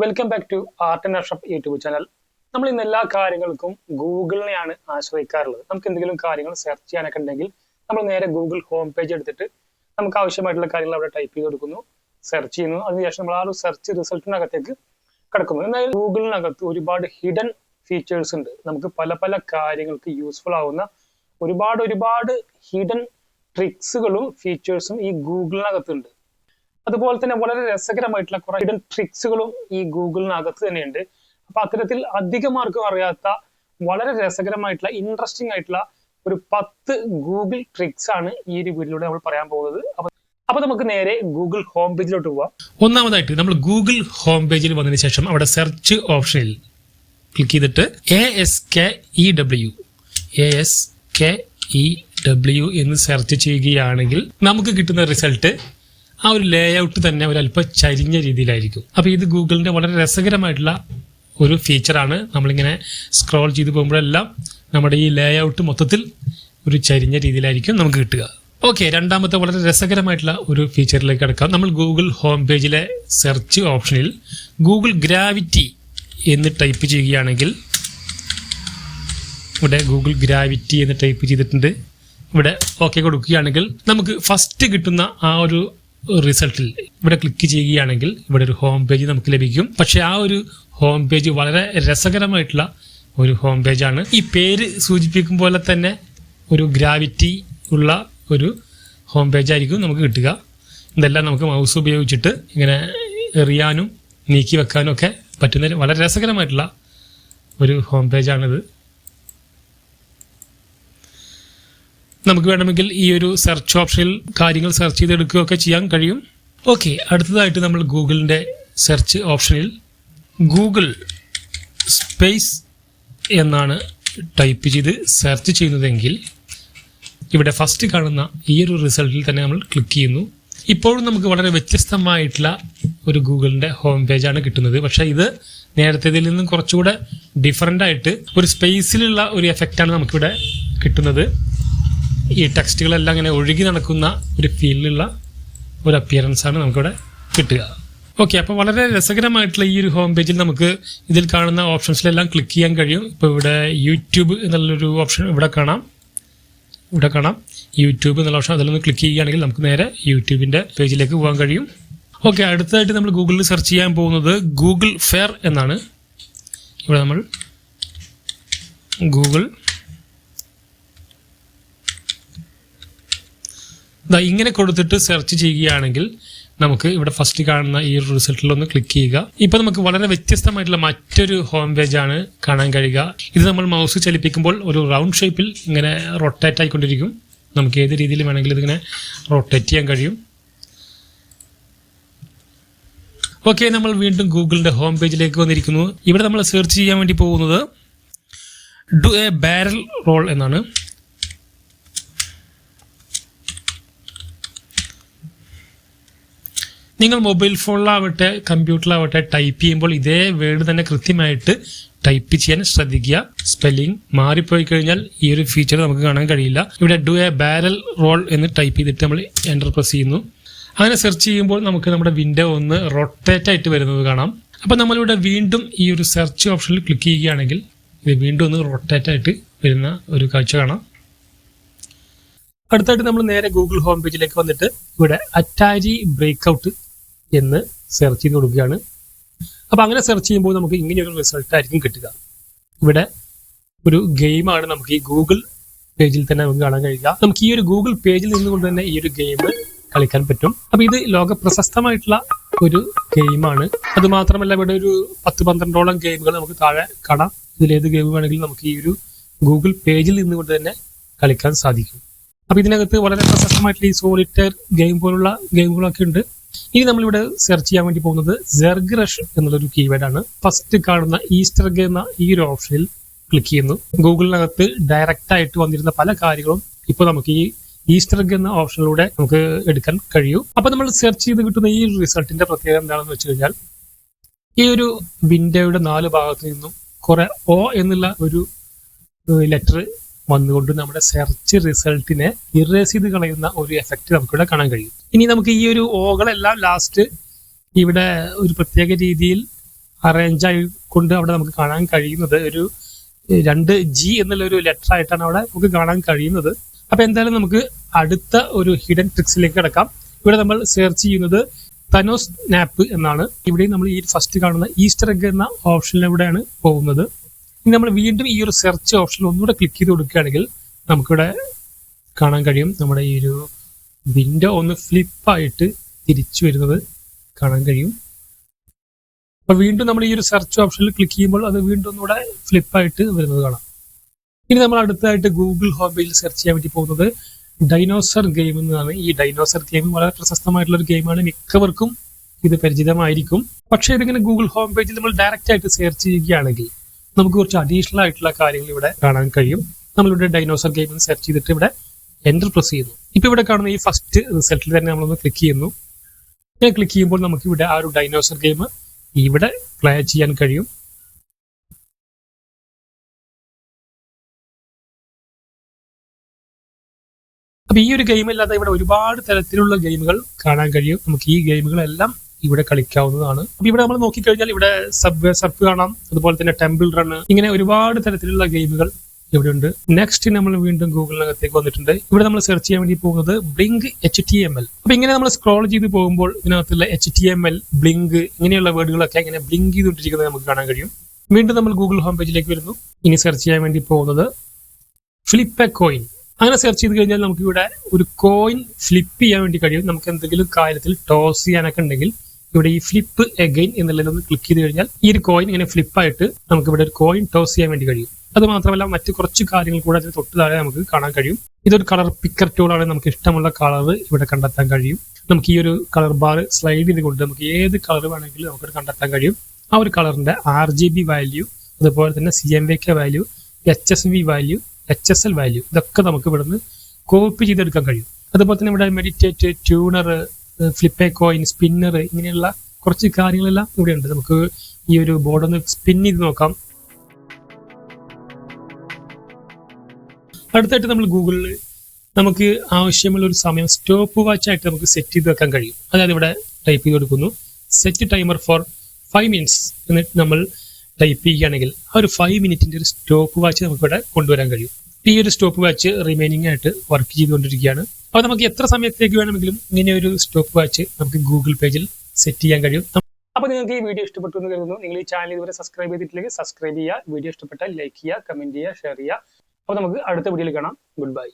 Welcome back to art and അഷപ്പ് YouTube channel നമ്മൾ ഇന്ന് എല്ലാ കാര്യങ്ങൾക്കും ഗൂഗിളിനെയാണ് ആശ്രയിക്കാറുള്ളത്. നമുക്ക് എന്തെങ്കിലും കാര്യങ്ങൾ സെർച്ച് ചെയ്യാനൊക്കെ ഉണ്ടെങ്കിൽ നമ്മൾ നേരെ ഗൂഗിൾ ഹോം പേജ് എടുത്തിട്ട് നമുക്ക് ആവശ്യമായിട്ടുള്ള കാര്യങ്ങൾ അവിടെ ടൈപ്പ് ചെയ്ത് കൊടുക്കുന്നു സെർച്ച് ചെയ്യുന്നു. അതിനുശേഷം നമ്മൾ ആ ഒരു സെർച്ച് റിസൾട്ടിനകത്തേക്ക് കിടക്കുന്നു. എന്നാൽ ഗൂഗിളിനകത്ത് ഒരുപാട് ഹിഡൻ ഫീച്ചേഴ്സ് ഉണ്ട്. നമുക്ക് പല പല കാര്യങ്ങൾക്ക് യൂസ്ഫുൾ ആവുന്ന ഒരുപാട് ഒരുപാട് ഹിഡൻ ട്രിക്സുകളും ഫീച്ചേഴ്സും ഈ ഗൂഗിളിനകത്തുണ്ട്. അതുപോലെ തന്നെ വളരെ രസകരമായിട്ടുള്ള കുറെ ഹിഡൻ ട്രിക്സുകളും ഈ ഗൂഗിളിനകത്ത് തന്നെയുണ്ട്. അപ്പൊ അത്തരത്തിൽ അധികമാർക്കും അറിയാത്ത വളരെ രസകരമായിട്ടുള്ള ഇൻട്രസ്റ്റിംഗ് ആയിട്ടുള്ള ഒരു പത്ത് ഗൂഗിൾ ട്രിക്സ് ആണ് ഈ ഒരു വീഡിയോയിലൂടെ നമ്മൾ പറയാൻ പോകുന്നത്. അപ്പൊ അപ്പൊ നമുക്ക് നേരെ ഗൂഗിൾ ഹോം പേജിലോട്ട് പോവാം. ഒന്നാമതായിട്ട് നമ്മൾ ഗൂഗിൾ ഹോം പേജിൽ വന്നതിന് ശേഷം അവിടെ സെർച്ച് ഓപ്ഷനിൽ ക്ലിക്ക് ചെയ്തിട്ട് A S K E W A S K E W എന്ന് സെർച്ച് ചെയ്യുകയാണെങ്കിൽ നമുക്ക് കിട്ടുന്ന റിസൾട്ട് ആ ഒരു ലേഔട്ട് തന്നെ ഒരു അല്പം ചരിഞ്ഞ രീതിയിലായിരിക്കും. അപ്പോൾ ഇത് ഗൂഗിളിന്റെ വളരെ രസകരമായിട്ടുള്ള ഒരു ഫീച്ചറാണ് നമ്മളിങ്ങനെ സ്ക്രോൾ ചെയ്ത് പോകുമ്പോഴെല്ലാം നമ്മുടെ ഈ ലേഔട്ട് മൊത്തത്തിൽ ഒരു ചരിഞ്ഞ രീതിയിലായിരിക്കും നമുക്ക് കിട്ടുക. ഓക്കെ രണ്ടാമത്തെ വളരെ രസകരമായിട്ടുള്ള ഒരു ഫീച്ചറിലേക്ക് കിടക്കാം. നമ്മൾ ഗൂഗിൾ ഹോം പേജിലെ സെർച്ച് ഓപ്ഷനിൽ ഗൂഗിൾ ഗ്രാവിറ്റി എന്ന് ടൈപ്പ് ചെയ്യുകയാണെങ്കിൽ ഇവിടെ ഗൂഗിൾ ഗ്രാവിറ്റി എന്ന് ടൈപ്പ് ചെയ്തിട്ടുണ്ട്. ഇവിടെ ഓക്കെ കൊടുക്കുകയാണെങ്കിൽ നമുക്ക് ഫസ്റ്റ് കിട്ടുന്ന ആ ഒരു റിസൾട്ടിൽ ഇവിടെ ക്ലിക്ക് ചെയ്യുകയാണെങ്കിൽ ഇവിടെ ഒരു ഹോം പേജ് നമുക്ക് ലഭിക്കും. പക്ഷെ ആ ഒരു ഹോം പേജ് വളരെ രസകരമായിട്ടുള്ള ഒരു ഹോം പേജാണ്. ഈ പേര് സൂചിപ്പിക്കും പോലെ തന്നെ ഒരു ഗ്രാവിറ്റി ഉള്ള ഒരു ഹോം പേജ് ആയിരിക്കും നമുക്ക് കിട്ടുക. ഇതെല്ലാം നമുക്ക് മൗസ് ഉപയോഗിച്ചിട്ട് ഇങ്ങനെ എറിയാനും നീക്കി വെക്കാനും ഒക്കെ പറ്റുന്ന വളരെ രസകരമായിട്ടുള്ള ഒരു ഹോം പേജാണിത്. നമുക്ക് വേണമെങ്കിൽ ഈ ഒരു സെർച്ച് ഓപ്ഷനിൽ കാര്യങ്ങൾ സെർച്ച് ചെയ്തെടുക്കുകയൊക്കെ ചെയ്യാൻ കഴിയും. ഓക്കെ അടുത്തതായിട്ട് നമ്മൾ ഗൂഗിളിന്റെ സെർച്ച് ഓപ്ഷനിൽ ഗൂഗിൾ സ്പേസ് എന്നാണ് ടൈപ്പ് ചെയ്ത് സെർച്ച് ചെയ്യുന്നതെങ്കിൽ ഇവിടെ ഫസ്റ്റ് കാണുന്ന ഈ ഒരു റിസൾട്ടിൽ തന്നെ നമ്മൾ ക്ലിക്ക് ചെയ്യുന്നു. ഇപ്പോഴും നമുക്ക് വളരെ വ്യത്യസ്തമായിട്ടുള്ള ഒരു ഗൂഗിളിന്റെ ഹോം പേജാണ് കിട്ടുന്നത്. പക്ഷേ ഇത് നേരത്തേതിൽ നിന്നും കുറച്ചുകൂടെ ഡിഫറെന്റ് ആയിട്ട് ഒരു സ്പേസിലുള്ള ഒരു എഫക്റ്റാണ് നമുക്കിവിടെ കിട്ടുന്നത്. ഈ ടെക്സ്റ്റുകളെല്ലാം ഇങ്ങനെ ഒഴുകി നടക്കുന്ന ഒരു ഫീലിലുള്ള ഒരു അപ്പിയറൻസ് ആണ് നമുക്കിവിടെ കിട്ടുക. ഓക്കെ അപ്പോൾ വളരെ രസകരമായിട്ടുള്ള ഈ ഒരു ഹോം പേജിൽ നമുക്ക് ഇതിൽ കാണുന്ന ഓപ്ഷൻസിലെല്ലാം ക്ലിക്ക് ചെയ്യാൻ കഴിയും. ഇപ്പോൾ ഇവിടെ യൂട്യൂബ് എന്നുള്ളൊരു ഓപ്ഷൻ ഇവിടെ കാണാം. ഇവിടെ കാണാം. യൂട്യൂബ് എന്നുള്ള ഓപ്ഷൻ അതിലൊന്ന് ക്ലിക്ക് ചെയ്യുകയാണെങ്കിൽ നമുക്ക് നേരെ യൂട്യൂബിന്റെ പേജിലേക്ക് പോകാൻ കഴിയും. ഓക്കെ അടുത്തതായിട്ട് നമ്മൾ ഗൂഗിളിൽ സെർച്ച് ചെയ്യാൻ പോകുന്നത് ഗൂഗിൾ ഫെയർ എന്നാണ്. ഇവിടെ നമ്മൾ ഗൂഗിൾ ദാ ഇങ്ങനെ കൊടുത്തിട്ട് സെർച്ച് ചെയ്യുകയാണെങ്കിൽ നമുക്ക് ഇവിടെ ഫസ്റ്റ് കാണുന്ന ഈ റിസൾട്ടിൽ ഒന്ന് ക്ലിക്ക് ചെയ്യുക. ഇപ്പൊ നമുക്ക് വളരെ വ്യത്യസ്തമായിട്ടുള്ള മറ്റൊരു ഹോം പേജ് ആണ് കാണാൻ കഴിയുക. ഇത് നമ്മൾ മൗസ് ചലിപ്പിക്കുമ്പോൾ ഒരു റൗണ്ട് ഷേപ്പിൽ ഇങ്ങനെ റൊട്ടേറ്റ് ആയിക്കൊണ്ടിരിക്കും. നമുക്ക് ഏത് രീതിയിൽ വേണമെങ്കിലും ഇതിങ്ങനെ റൊട്ടേറ്റ് ചെയ്യാൻ കഴിയും. ഓക്കെ നമ്മൾ വീണ്ടും ഗൂഗിളിന്റെ ഹോം പേജിലേക്ക് വന്നിരിക്കുന്നു. ഇവിടെ നമ്മൾ സെർച്ച് ചെയ്യാൻ വേണ്ടി പോകുന്നത് ഡു എ ബാരൽ റോൾ എന്നാണ്. നിങ്ങൾ മൊബൈൽ ഫോണിലാവട്ടെ കമ്പ്യൂട്ടറിലാവട്ടെ ടൈപ്പ് ചെയ്യുമ്പോൾ ഇതേ വേർഡ് തന്നെ കൃത്യമായിട്ട് ടൈപ്പ് ചെയ്യാൻ ശ്രദ്ധിക്കുക. സ്പെല്ലിംഗ് മാറിപ്പോയി കഴിഞ്ഞാൽ ഈ ഒരു ഫീച്ചർ നമുക്ക് കാണാൻ കഴിയില്ല. ഇവിടെ ഡു എ ബാരൽ റോൾ എന്ന് ടൈപ്പ് ചെയ്തിട്ട് നമ്മൾ എന്റർ പ്രസ് ചെയ്യുന്നു. അങ്ങനെ സെർച്ച് ചെയ്യുമ്പോൾ നമുക്ക് നമ്മുടെ വിൻഡോ ഒന്ന് റൊട്ടേറ്റ് ആയിട്ട് വരുന്നത് കാണാം. അപ്പോൾ നമ്മളിവിടെ വീണ്ടും ഈ ഒരു സെർച്ച് ഓപ്ഷനിൽ ക്ലിക്ക് ചെയ്യുകയാണെങ്കിൽ ഇത് വീണ്ടും ഒന്ന് റൊട്ടേറ്റ് ആയിട്ട് വരുന്ന ഒരു കാഴ്ച കാണാം. അടുത്തായിട്ട് നമ്മൾ നേരെ ഗൂഗിൾ ഹോം പേജിലേക്ക് വന്നിട്ട് ഇവിടെ അറ്റാരി ബ്രേക്ക്ഔട്ട് എന്ന് സെർച്ച് ചെയ്ത് കൊടുക്കുകയാണ്. അപ്പൊ അങ്ങനെ സെർച്ച് ചെയ്യുമ്പോൾ നമുക്ക് ഇങ്ങനെയൊരു റിസൾട്ട് ആയിരിക്കും കിട്ടുക. ഇവിടെ ഒരു ഗെയിമാണ് നമുക്ക് ഈ ഗൂഗിൾ പേജിൽ തന്നെ നമുക്ക് കാണാൻ കഴിയുക. നമുക്ക് ഈ ഒരു ഗൂഗിൾ പേജിൽ നിന്നുകൊണ്ട് തന്നെ ഈ ഒരു ഗെയിം കളിക്കാൻ പറ്റും. അപ്പൊ ഇത് ലോക പ്രശസ്തമായിട്ടുള്ള ഒരു ഗെയിമാണ് അത് മാത്രമല്ല ഇവിടെ ഒരു പത്ത് പന്ത്രണ്ടോളം ഗെയിമുകൾ നമുക്ക് താഴെ കാണാം. ഇതിലേത് ഗെയിം വേണമെങ്കിലും നമുക്ക് ഈ ഒരു ഗൂഗിൾ പേജിൽ നിന്നുകൊണ്ട് തന്നെ കളിക്കാൻ സാധിക്കും. അപ്പൊ ഇതിനകത്ത് വളരെ പ്രശസ്തമായിട്ടുള്ള ഈ സോളിറ്റർ ഗെയിം പോലുള്ള ഗെയിമുകളൊക്കെ ഉണ്ട്. ഇനി നമ്മളിവിടെ സെർച്ച് ചെയ്യാൻ വേണ്ടി പോകുന്നത് ജെർഗ്രഷ് എന്നുള്ളൊരു കീവേഡ് ആണ്. ഫസ്റ്റ് കാണുന്ന ഈസ്റ്റർ എന്ന ഈ ഒരു ഓപ്ഷനിൽ ക്ലിക്ക് ചെയ്യുന്നു. ഗൂഗിളിനകത്ത് ഡയറക്റ്റ് ആയിട്ട് വന്നിരുന്ന പല കാര്യങ്ങളും ഇപ്പൊ നമുക്ക് ഈ ഈസ്റ്റർ എന്ന ഓപ്ഷനിലൂടെ നമുക്ക് എടുക്കാൻ കഴിയൂ. അപ്പൊ നമ്മൾ സെർച്ച് ചെയ്ത് കിട്ടുന്ന ഈ റിസൾട്ടിന്റെ പ്രത്യേകത എന്താണെന്ന് വെച്ച് കഴിഞ്ഞാൽ ഈ ഒരു വിൻഡോയുടെ നാല് ഭാഗത്ത് നിന്നും കുറെ ഒ എന്നുള്ള ഒരു ലെറ്റർ വന്നുകൊണ്ട് നമ്മുടെ സെർച്ച് റിസൾട്ടിനെ ഇറേസ് ചെയ്ത് കളയുന്ന ഒരു എഫക്റ്റ് നമുക്കിവിടെ കാണാൻ കഴിയും. ഇനി നമുക്ക് ഈ ഒരു ഓകളെല്ലാം ലാസ്റ്റ് ഇവിടെ ഒരു പ്രത്യേക രീതിയിൽ അറേഞ്ച് ആയി കൊണ്ട് അവിടെ നമുക്ക് കാണാൻ കഴിയുന്നത്. ഒരു രണ്ട് ജി എന്നുള്ള ഒരു ലെറ്റർ ആയിട്ടാണ് അവിടെ നമുക്ക് കാണാൻ കഴിയുന്നത്. അപ്പൊ എന്തായാലും നമുക്ക് അടുത്ത ഒരു ഹിഡൻ ട്രിക്സിലേക്ക് കിടക്കാം. ഇവിടെ നമ്മൾ സെർച്ച് ചെയ്യുന്നത് തനോസ് നാപ്പ് എന്നാണ്. ഇവിടെ നമ്മൾ ഈ ഫസ്റ്റ് കാണുന്ന ഈസ്റ്റർ എഗ് എന്ന ഓപ്ഷനിലൂടെയാണ് പോകുന്നത്. ഇനി നമ്മൾ വീണ്ടും ഈ ഒരു സെർച്ച് ഓപ്ഷൻ ഒന്നുകൂടെ ക്ലിക്ക് ചെയ്ത് കൊടുക്കുകയാണെങ്കിൽ നമുക്കിവിടെ കാണാൻ കഴിയും നമ്മുടെ ഈ ഒരു വിൻഡോ ഒന്ന് ഫ്ലിപ്പായിട്ട് തിരിച്ചു വരുന്നത് കാണാൻ കഴിയും. അപ്പൊ വീണ്ടും നമ്മൾ ഈ ഒരു സെർച്ച് ഓപ്ഷനിൽ ക്ലിക്ക് ചെയ്യുമ്പോൾ അത് വീണ്ടും ഒന്നുകൂടെ ഫ്ലിപ്പായിട്ട് വരുന്നത് കാണാം. ഇനി നമ്മൾ അടുത്തായിട്ട് ഗൂഗിൾ ഹോം പേജിൽ സെർച്ച് ചെയ്യാൻ വേണ്ടി പോകുന്നത് ഡൈനോസർ ഗെയിം എന്നാണ്. ഈ ഡൈനോസർ ഗെയിം വളരെ പ്രശസ്തമായിട്ടുള്ള ഒരു ഗെയിമാണ് മിക്കവർക്കും ഇത് പരിചിതമായിരിക്കും. പക്ഷേ ഇതിങ്ങനെ ഗൂഗിൾ ഹോം പേജിൽ നമ്മൾ ഡയറക്റ്റ് ആയിട്ട് സെർച്ച് ചെയ്യുകയാണെങ്കിൽ നമുക്ക് കുറച്ച് അഡീഷണൽ ആയിട്ടുള്ള കാര്യങ്ങൾ ഇവിടെ കാണാൻ കഴിയും. നമ്മളിവിടെ ഡൈനോസർ ഗെയിം സെർച്ച് ചെയ്തിട്ട് ഇവിടെ എന്റർ പ്രസ് ചെയ്യുന്നു. ഇപ്പൊ ഇവിടെ കാണുന്ന ഈ ഫസ്റ്റ് റിസൾട്ടിൽ തന്നെ നമ്മളൊന്ന് ക്ലിക്ക് ചെയ്യുന്നു. ഞാൻ ക്ലിക്ക് ചെയ്യുമ്പോൾ നമുക്ക് ഇവിടെ ആ ഒരു ഡൈനോസർ ഗെയിം ഇവിടെ പ്ലേ ചെയ്യാൻ കഴിയും. അപ്പൊ ഈ ഒരു ഗെയിം അല്ലാതെ ഇവിടെ ഒരുപാട് തരത്തിലുള്ള ഗെയിമുകൾ കാണാൻ കഴിയും. നമുക്ക് ഈ ഗെയിമുകളെല്ലാം ഇവിടെ കളിക്കാവുന്നതാണ്. അപ്പൊ ഇവിടെ നമ്മൾ നോക്കിക്കഴിഞ്ഞാൽ ഇവിടെ സബ് സർഫ് കാണാം. അതുപോലെ തന്നെ ടെമ്പിൾ റൺ ഇങ്ങനെ ഒരുപാട് തരത്തിലുള്ള ഗെയിമുകൾ ഇവിടെ ഉണ്ട് നെക്സ്റ്റ് നമ്മൾ വീണ്ടും ഗൂഗിളിനകത്തേക്ക് വന്നിട്ടുണ്ട്. ഇവിടെ നമ്മൾ സെർച്ച് ചെയ്യാൻ വേണ്ടി പോകുന്നത് blink H T M L അപ്പൊ ഇങ്ങനെ നമ്മൾ സ്ക്രോൾ ചെയ്ത് പോകുമ്പോൾ ഇതിനകത്തുള്ള H T M L blink ഇങ്ങനെയുള്ള വേർഡുകളൊക്കെ ഇങ്ങനെ ബ്ലിങ്ക് ചെയ്തുകൊണ്ടിരിക്കുന്നത് നമുക്ക് കാണാൻ കഴിയും. വീണ്ടും നമ്മൾ ഗൂഗിൾ ഹോം പേജിലേക്ക് വരുന്നു. ഇനി സെർച്ച് ചെയ്യാൻ വേണ്ടി പോകുന്നത് ഫ്ലിപ്പ് എ കോയിൻ അങ്ങനെ സെർച്ച് ചെയ്ത് കഴിഞ്ഞാൽ നമുക്ക് ഇവിടെ ഒരു കോയിൻ ഫ്ലിപ്പ് ചെയ്യാൻ വേണ്ടി കഴിയും. നമുക്ക് എന്തെങ്കിലും കാര്യത്തിൽ ടോസ് ചെയ്യാനൊക്കെ ഉണ്ടെങ്കിൽ ഇവിടെ ഈ ഫ്ലിപ്പ് എഗൈൻ എന്നുള്ളതിൽ ഒന്ന് ക്ലിക്ക് ചെയ്ത് കഴിഞ്ഞാൽ ഈ ഒരു കോയിൻ ഇങ്ങനെ ഫ്ലിപ്പായിട്ട് നമുക്ക് ഇവിടെ ഒരു കോയിൻ ടോസ് ചെയ്യാൻ വേണ്ടി കഴിയും. അത് മാത്രമല്ല മറ്റു കുറച്ച് കാര്യങ്ങൾ കൂടെ അതിന് തൊട്ട് താഴെ നമുക്ക് കാണാൻ കഴിയും. ഇതൊരു കളർ പിക്കർ ടൂളാണ് നമുക്ക് ഇഷ്ടമുള്ള കളർ ഇവിടെ കണ്ടെത്താൻ കഴിയും. നമുക്ക് ഈ ഒരു കളർ ബാർ സ്ലൈഡ് ചെയ്തുകൊണ്ട് നമുക്ക് ഏത് കളർ വേണമെങ്കിലും നമുക്ക് കണ്ടെത്താൻ കഴിയും. ആ ഒരു കളറിന്റെ ആർ ജി ബി വാല്യൂ അതുപോലെ തന്നെ C M V K value H S V value H S L value ഇതൊക്കെ നമുക്ക് ഇവിടുന്ന് കോപ്പി ചെയ്തെടുക്കാൻ കഴിയും. അതുപോലെ തന്നെ ഇവിടെ meditate tuner flip a coin spinner ഇങ്ങനെയുള്ള കുറച്ച് കാര്യങ്ങളെല്ലാം ഇവിടെ ഉണ്ട് നമുക്ക് ഈ ഒരു ബോർഡ് ഒന്ന് സ്പിൻ ചെയ്ത് നോക്കാം. അടുത്തായിട്ട് നമ്മൾ ഗൂഗിളിൽ നമുക്ക് ആവശ്യമുള്ള ഒരു സമയം സ്റ്റോപ്പ് വാച്ച് ആയിട്ട് നമുക്ക് സെറ്റ് ചെയ്ത് വെക്കാൻ കഴിയും. അതായത് ഇവിടെ ടൈപ്പ് ചെയ്ത് കൊടുക്കുന്നു. Set timer for five minutes എന്നിട്ട് നമ്മൾ ടൈപ്പ് ചെയ്യുകയാണെങ്കിൽ ആ ഒരു ഫൈവ് മിനിറ്റിന്റെ ഒരു സ്റ്റോപ്പ് വാച്ച് നമുക്ക് ഇവിടെ കൊണ്ടുവരാൻ കഴിയും. ഈ ഒരു സ്റ്റോപ്പ് വാച്ച് റിമൈനിങ് ആയിട്ട് വർക്ക് ചെയ്തുകൊണ്ടിരിക്കുകയാണ്. അപ്പോൾ നമുക്ക് എത്ര സമയത്തേക്ക് വേണമെങ്കിലും ഇങ്ങനെ ഒരു സ്റ്റോപ്പ് വാച്ച് നമുക്ക് ഗൂഗിൾ പേജിൽ സെറ്റ് ചെയ്യാൻ കഴിയും. അപ്പൊ നിങ്ങൾക്ക് ഈ വീഡിയോ ഇഷ്ടപ്പെട്ടു എന്ന് കരുതുന്നു. നിങ്ങൾ ഈ ചാനൽ ഇതുവരെ സബ്സ്ക്രൈബ് ചെയ്തിട്ടില്ലെങ്കിൽ സബ്സ്ക്രൈബ് ചെയ്യുക. വീഡിയോ ഇഷ്ടപ്പെട്ടാൽ ലൈക്ക് ചെയ്യുക കമന്റ് ചെയ്യുക ഷെയർ ചെയ്യുക. അപ്പോൾ നമുക്ക് അടുത്ത വീഡിയോയിൽ കാണാം. Good bye